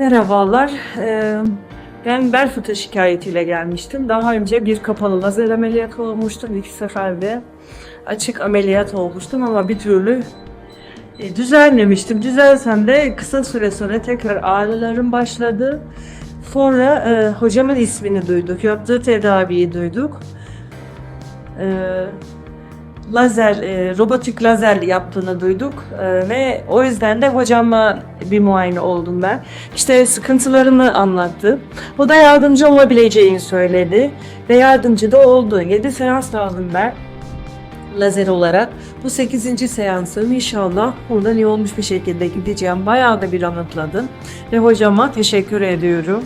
Merhabalar. Ee, Ben bel fıtığı şikayetiyle gelmiştim. Daha önce bir kapalı lazer ameliyatı olmuştum. İki seferde açık ameliyat olmuştum ama bir türlü e, düzenlemiştim. Düzelsem de kısa süre sonra tekrar ağrılarım başladı. Sonra e, hocamın ismini duyduk. Yaptığı tedaviyi duyduk. Lazer, e, robotik lazer yaptığını duyduk E, ve o yüzden de hocama bir muayene oldum ben. İşte sıkıntılarını anlattı. O da yardımcı olabileceğini söyledi ve yardımcı da oldu. 7 seans aldım ben lazer olarak. Bu 8. seansım inşallah buradan iyi olmuş bir şekilde gideceğim. Bayağı da bir anlatladım ve hocama teşekkür ediyorum.